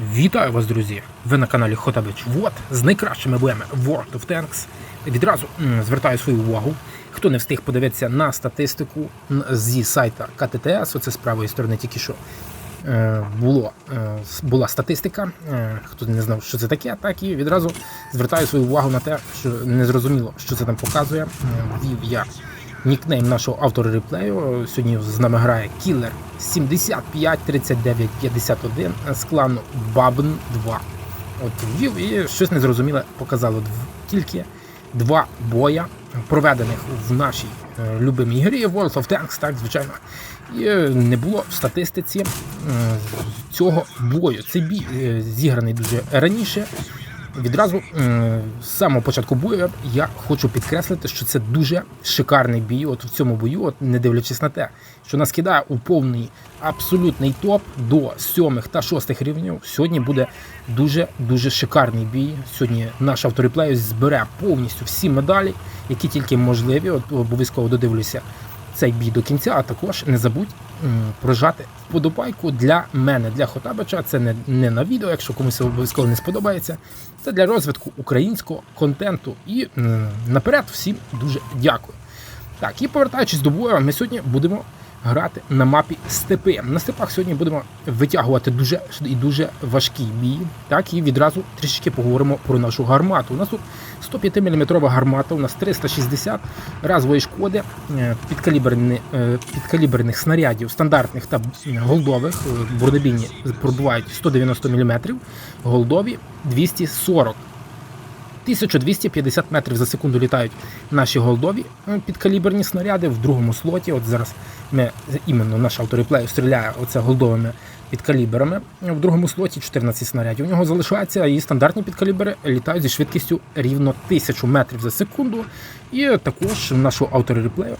Вітаю вас, друзі! Ви на каналі Хотабич Вот з найкращими боями World of Tanks. Відразу звертаю свою увагу. Хто не встиг подивитися на статистику зі сайта КТТС, оце з правої сторони тільки що е, було, е, була статистика. Е, Хто не знав, що це таке, так і відразу звертаю свою увагу на те, що не зрозуміло, що це там показує. Ввів я нікнейм нашого автора реплею. Сьогодні з нами грає кілер 75 39 51 з клану Бабн 2. От ввів і щось незрозуміле показало тільки два боя, проведених в нашій е, любимій грі World of Tanks, так, звичайно. І е, не було в статистиці е, цього бою. Цей бій е, зіграний дуже раніше. Відразу з самого початку бою я хочу підкреслити, що це дуже шикарний бій. От в цьому бою, от не дивлячись на те, що нас кидає у повний абсолютний топ до сьомих та шостих рівнів. Сьогодні буде дуже дуже шикарний бій. Сьогодні наш автореплей збере повністю всі медалі, які тільки можливі. От обов'язково додивлюся цей бій до кінця, а також не забудь прожати вподобайку для мене, для Хотабича. Це не, не на відео, якщо комусь обов'язково не сподобається. Це для розвитку українського контенту. І наперед всім дуже дякую. Так, і повертаючись до бою, ми сьогодні будемо грати на мапі степи. На степах сьогодні будемо витягувати дуже і дуже важкі бій. Так, і відразу трішечки поговоримо про нашу гармату. У нас тут 105 мм гармата, у нас 360 разової шкоди, е, підкаліберні, е, підкаліберних снарядів стандартних та голдових. Е, Бронебійні пробувають 190 мм, голдові 240 1250 метрів за секунду літають наші голдові е, підкаліберні снаряди в другому слоті. От зараз ми іменно наш автореплей стріляє оце голдовими підкаліберами. В другому слоті 14 снарядів. У нього залишається і стандартні підкалібери літають зі швидкістю рівно 1000 метрів за секунду. І також в нашого автореплею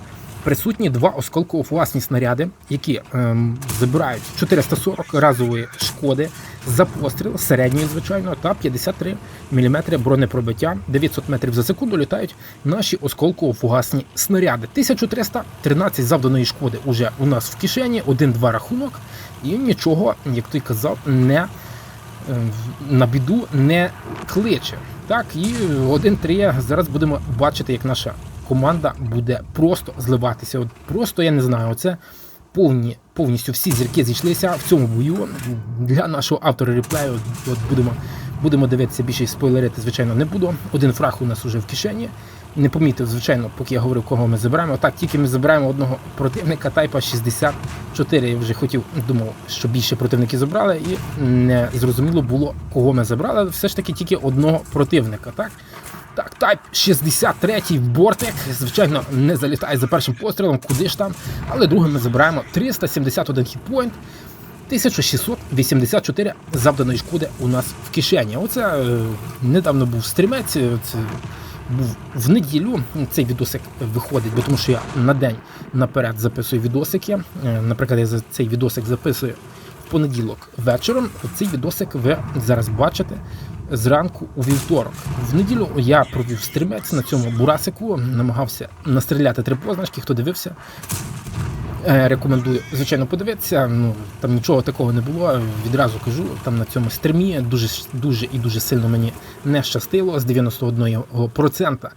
присутні два осколково-власні снаряди, які ем, забирають 440 разової шкоди за постріл середньої, звичайно, та 53 мм бронепробиття. 900 метрів за секунду літають наші осколково-фугасні снаряди. 1313 завданої шкоди уже у нас в кишені, один-два рахунок, і нічого, як той казав, не е, на біду не кличе. Так, і 1-3 зараз будемо бачити, як наша команда буде просто зливатися. От просто я не знаю, оце повні, повністю всі зірки зійшлися в цьому бою. Для нашого автора реплею от будемо, будемо дивитися більше спойлерити, звичайно, не буду. Один фраг у нас уже в кишені. Не помітив, звичайно, поки я говорив, кого ми забираємо. Так, тільки ми забираємо одного противника тайпа 64. Я вже хотів, думав, що більше противників забрали, і не зрозуміло було, кого ми забрали. Все ж таки тільки одного противника. Так, так, тайп 63 в бортик. Звичайно, не залітає за першим пострілом, куди ж там. Але другим ми забираємо 371 хітпоінт. 1684 завданої шкоди у нас в кишені. Оце е, недавно був стрімець. е, Це був в неділю. Цей відосик виходить, бо тому що я на день наперед записую відосики. Е, Наприклад, я цей відосик записую в понеділок вечором. Цей відосик ви зараз бачите зранку у вівторок. В неділю я провів стрімець на цьому бурасику, намагався настріляти три позначки. Хто дивився, Е, Рекомендую, звичайно, подивитися. Ну там нічого такого не було. Відразу кажу, там на цьому стрімі дуже дуже і дуже сильно мені не щастило. З 91%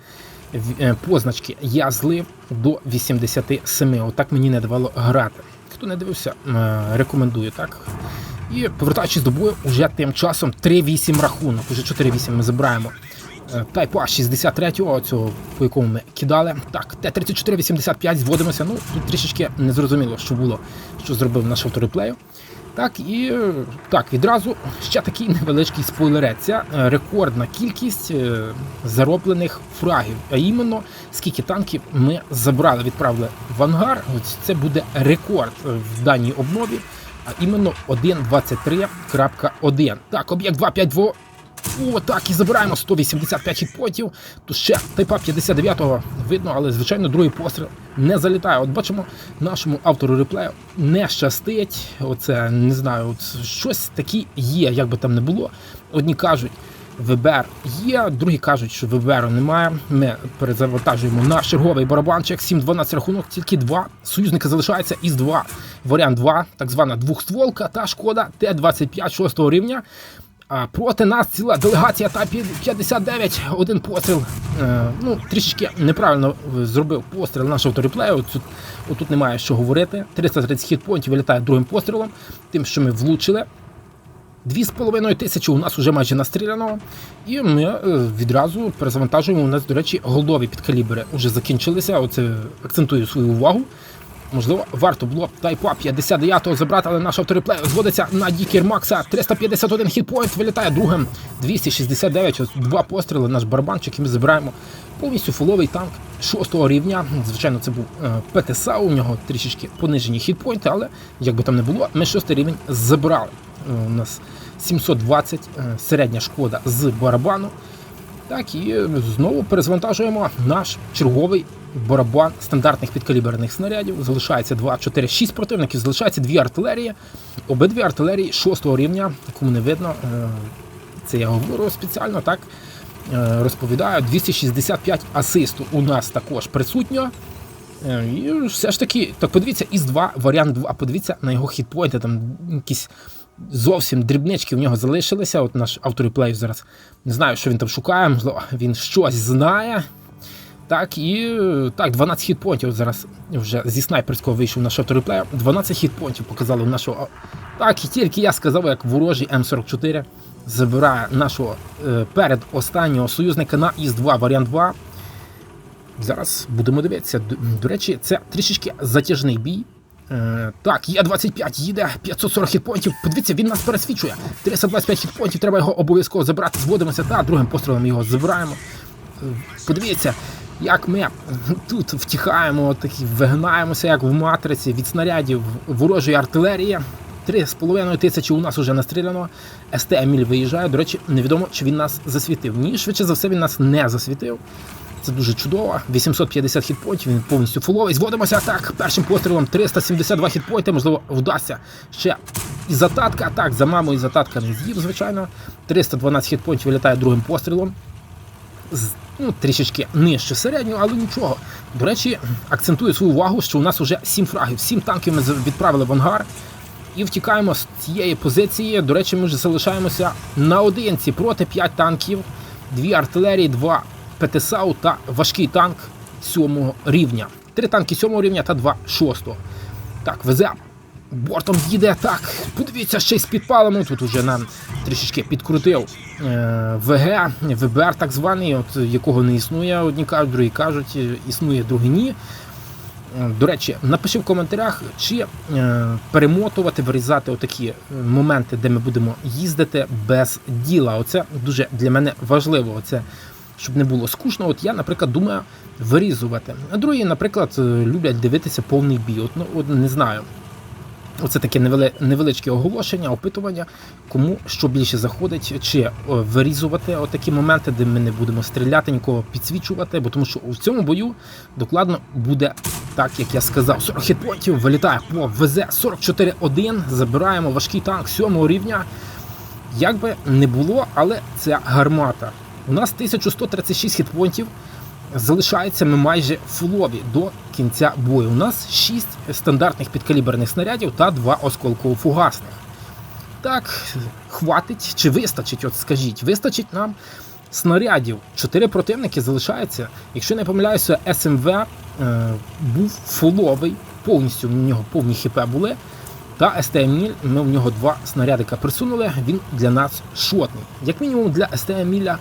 е, позначки я злив до 87%. Отак мені не давало грати. Хто не дивився, е, рекомендую так. І повертаючись до бою, уже тим часом 3-8 рахунок. Уже 4-8 ми забираємо. Е, Тайпа 63-го, цього по якому ми кидали. Так, Т-34-85 зводимося. Ну, тут трішечки незрозуміло, що було, що зробив наш автореплею. Так, і так, відразу ще такий невеличкий спойлерець. Це рекордна кількість е, зароблених фрагів. А іменно скільки танків ми забрали, відправили в ангар. Ось це буде рекорд е, в даній обнові. А іменно 1.23.1. Так, об'єкт 252 о, так, і забираємо 185 хітпотів. Тут ще тайпа 59-го видно, але звичайно другий постріл не залітає. От бачимо, нашому автору реплею не щастить. Оце не знаю, от щось таке є, як би там не було. Одні кажуть, ВБР є, другі кажуть, що ВБР немає. Ми перезавантажуємо наш черговий барабанчик. 7-12 рахунок, тільки два. Союзника залишається із 2. Варіант 2, так звана двохстволка та шкода Т-25 6 рівня. А проти нас ціла делегація та 59, один постріл. Е, ну, трішечки неправильно зробив постріл наш автореплею. Тут, отут немає що говорити. 330 хітпоінтів вилітає другим пострілом, тим, що ми влучили. Дві з половиною тисячі у нас вже майже настріляно. І ми е, відразу перезавантажуємо. У нас, до речі, голдові підкалібри вже закінчилися. Оце акцентую свою увагу. Можливо, варто було тайпа 59-го забрати, але наш автореплей зводиться на Дікер Макса. 351 хітпоінт вилітає другим. 269, два постріли, наш барабанчик, і ми забираємо повністю фуловий танк 6 рівня. Звичайно, це був е, ПТСА, у нього трішечки понижені хітпоінти, але як би там не було, ми 6 рівень забрали. Е, У нас 720 е, середня шкода з барабану. Так, і знову перезвантажуємо наш черговий барабан стандартних підкаліберних снарядів. Залишається 2, 4, 6 противників, залишається дві артилерії. Обидві артилерії 6 рівня, кому не видно. е, Це я говорю спеціально, так е, розповідаю. 265 асисту у нас також присутньо. Е, І все ж таки, так подивіться, із 2 варіант 2, подивіться на його хітпойнти, там якісь зовсім дрібнички в нього залишилися. От наш автореплей зараз не знаю, що він там шукає, можливо, він щось знає. Так, і так, 12 хітпонтів зараз вже зі снайперського вийшов наш автореплеєр. 12 хітпонтів показали нашого. Так, і тільки я сказав, як ворожий М44 забирає нашого е, передостаннього союзника на ІС-2 варіант 2. Зараз будемо дивитися. До речі, це трішечки затяжний бій. Е, так, є 25, їде 540 хітпонтів. Подивіться, він нас пересвічує. 325 хітпонтів, треба його обов'язково забрати. Зводимося та другим пострілом його забираємо. Е, Подивіться, як ми тут втіхаємо, такі вигинаємося, як в матриці від снарядів ворожої артилерії. Три з половиною тисячі у нас вже настріляно. СТ Еміль виїжджає. До речі, невідомо, чи він нас засвітив. Ні, швидше за все, він нас не засвітив. Це дуже чудово. 850 хітпоінтів, він повністю фуловий. Зводимося так. Першим пострілом 372 хітпойнти, можливо, вдасться ще і зататка. Так, за мамою зататка не з'їв, звичайно. 312 хітпоінтів вилітає другим пострілом. Ну, трішечки нижче середнього, але нічого. До речі, акцентую свою увагу, що у нас вже 7 фрагів, 7 танків ми відправили в ангар. І втікаємо з цієї позиції. До речі, ми вже залишаємося наодинці проти 5 танків, 2 артилерії, 2 ПТСАУ та важкий танк 7 рівня. Три танки 7 рівня та 2 6. Так, везе. Бортом їде так. Подивіться, ще й з підпалами. Тут уже нам трішечки підкрутив е, ВГ, ВБР так званий, от, якого не існує. Одні кажуть, другі кажуть, існує, другі ні. До речі, напиши в коментарях, чи е, перемотувати, вирізати отакі моменти, де ми будемо їздити без діла. Оце дуже для мене важливо. Оце, щоб не було скучно. От я, наприклад, думаю вирізувати. А другі, наприклад, е, люблять дивитися повний бій. От, ну, от не знаю. Оце таке невеличке оголошення, опитування, кому що більше заходить, чи вирізувати отакі моменти, де ми не будемо стріляти, нікого підсвічувати, бо тому що у цьому бою докладно буде так, як я сказав. 40 хітпоінтів вилітає по ВЗ 44-1, забираємо важкий танк 7 рівня. Як би не було, але це гармата. У нас 1136 хітпоінтів. Залишається ми майже фулові до кінця бою. У нас 6 стандартних підкаліберних снарядів та 2 осколково-фугасних. Так, хватить чи вистачить, от скажіть, вистачить нам снарядів. Чотири противники залишаються. Якщо не помиляюся, СМВ е, був фуловий, повністю в нього повні хп були. Та СТМіль, ми в нього два снарядика присунули, він для нас шотний. Як мінімум для СТМіля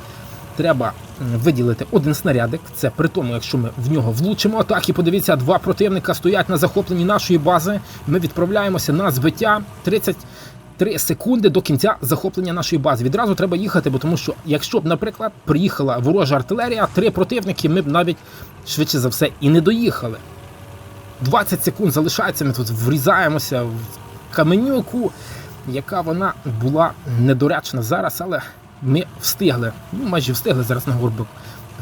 треба виділити один снарядик. Це при тому, якщо ми в нього влучимо. Так, і подивіться, два противника стоять на захопленні нашої бази. Ми відправляємося на збиття 33 секунди до кінця захоплення нашої бази. Відразу треба їхати, бо тому що, якщо б, наприклад, приїхала ворожа артилерія, три противники, ми б навіть швидше за все і не доїхали. 20 секунд залишається, ми тут врізаємося в каменюку, яка вона була недоречна зараз, але ми встигли. Ну, майже встигли зараз на горбик.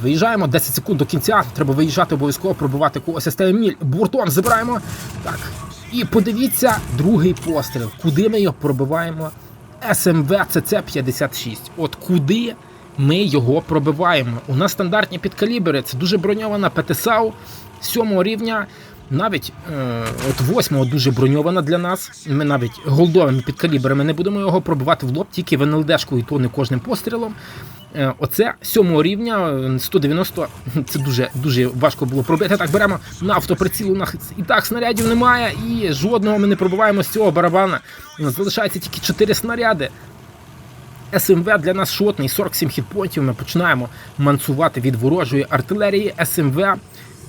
Виїжджаємо 10 секунд до кінця. Треба виїжджати обов'язково, пробивати когось СТ Міль. Бортом забираємо. Так. І подивіться другий постріл. Куди ми його пробиваємо? СМВ ЦЦ 56. От куди ми його пробиваємо. У нас стандартні підкалібри, це дуже броньована ПТСАУ 7 рівня. Навіть е, от восьмого дуже броньована для нас. Ми навіть голдовими підкалібрами не будемо його пробивати в лоб, тільки в НЛДшку і то не кожним пострілом. Е, Оце сьомого рівня е, 190, це дуже дуже важко було пробити. Так беремо на автоприціл. У нас і так снарядів немає, і жодного ми не пробиваємо з цього барабана. У нас залишається тільки 4 снаряди. СМВ для нас шотний, 47 хітпонтів. Ми починаємо мансувати від ворожої артилерії. СМВ.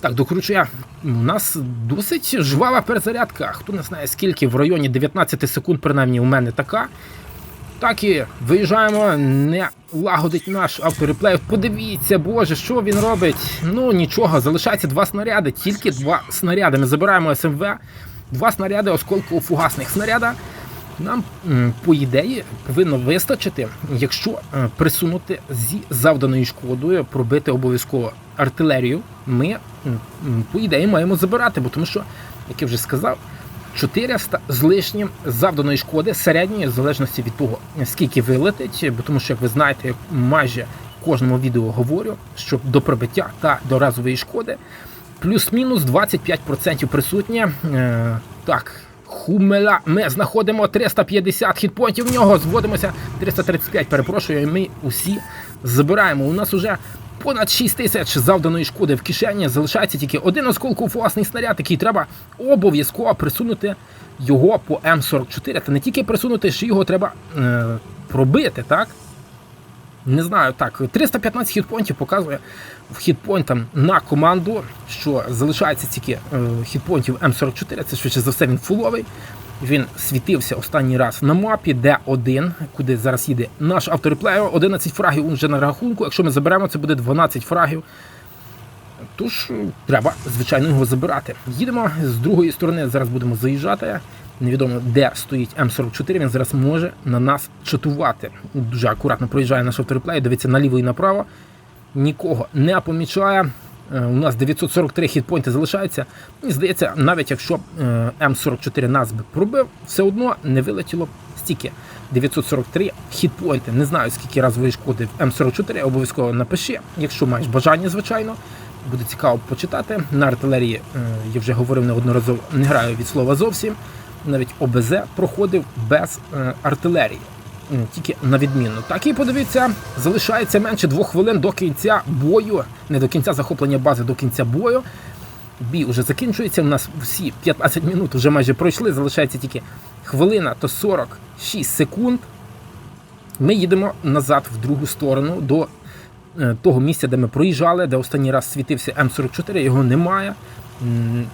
Так, докручує. У нас досить жвава перезарядка. Хто не знає скільки в районі 19 секунд, принаймні у мене така. Так і виїжджаємо, не лагодить наш автореплей. Подивіться, боже, що він робить. Ну нічого, залишається два снаряди, тільки два снаряди. Ми забираємо СМВ, два снаряди осколково фугасних снаряда. Нам, по ідеї, повинно вистачити, якщо е, присунути зі завданою шкодою, пробити обов'язково артилерію. Ми, по ідеї, маємо забирати, бо тому що, як я вже сказав, 400 з лишнім завданої шкоди середньої, в залежності від того, скільки вилетить, бо тому що, як ви знаєте, майже в кожному відео говорю, що до пробиття та до разової шкоди плюс-мінус 25% присутнє. Е, так, Хумела. Ми знаходимо 350 хітпоінтів в нього, зводимося 335, перепрошую, і ми усі забираємо. У нас уже понад 6 тисяч завданої шкоди в кишені. Залишається тільки один осколков власний снаряд, який треба обов'язково присунути його по М44. Та не тільки присунути, ще його треба е, пробити, так? Не знаю, так, 315 хітпоінтів показує хітпоінтам на команду, що залишається тільки е, хітпоінтів М44, це швидше за все він фуловий. Він світився останній раз на мапі Д1, куди зараз їде наш автореплеєр. 11 фрагів вже на рахунку. Якщо ми заберемо, це буде 12 фрагів. Тож е, треба, звичайно, його забирати. Їдемо з другої сторони, зараз будемо заїжджати. Невідомо, де стоїть М44, він зараз може на нас чатувати. Дуже акуратно проїжджає наш автореплей, дивиться наліво і направо. Нікого не помічає. Е, У нас 943 хітпойнти залишаються. Мені здається, навіть якщо е, М44 нас би пробив, все одно не вилетіло стільки. 943 хітпойнти. Не знаю, скільки разової шкоди в М44, обов'язково напиши, якщо маєш бажання, звичайно. Буде цікаво почитати. На артилерії, е, я вже говорив неодноразово, не граю від слова зовсім. Навіть ОБЗ проходив без артилерії. Тільки на відмінно. Так і подивіться, залишається менше двох хвилин до кінця бою, не до кінця захоплення бази, до кінця бою. Бій вже закінчується. У нас всі 15 минут вже майже пройшли. Залишається тільки хвилина, то 46 секунд. Ми їдемо назад в другу сторону до е, того місця, де ми проїжджали, де останній раз світився М44, його немає.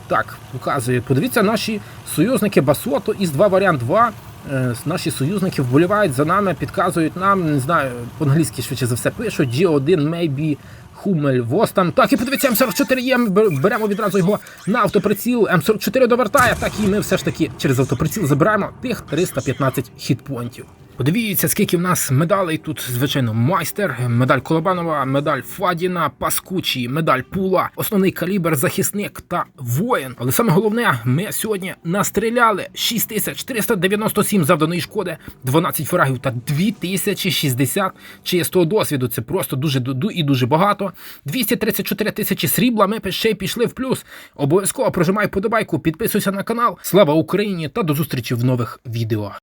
Так, показує. Подивіться, наші союзники Басото із 2 варіант 2. Е, Наші союзники вболівають за нами, підказують нам, не знаю, по-англійськи швидше за все пишуть. G1, maybe, Хумель, Востан. Так, і подивіться, М44 є. Беремо відразу його на автоприціл. М44 довертає. Так, і ми все ж таки через автоприціл забираємо тих 315 хітпоінтів. Подивіться, скільки в нас медалей тут, звичайно, майстер, медаль Колобанова, медаль Фадіна, Паскучі, медаль Пула, основний калібр, захисник та воїн. Але саме головне, ми сьогодні настріляли 6397 завданої шкоди, 12 фрагів та 2060 чистого досвіду. Це просто дуже і дуже багато. 234 тисячі срібла. Ми ще й пішли в плюс. Обов'язково прожимай подобайку, підписуйся на канал. Слава Україні та до зустрічі в нових відео.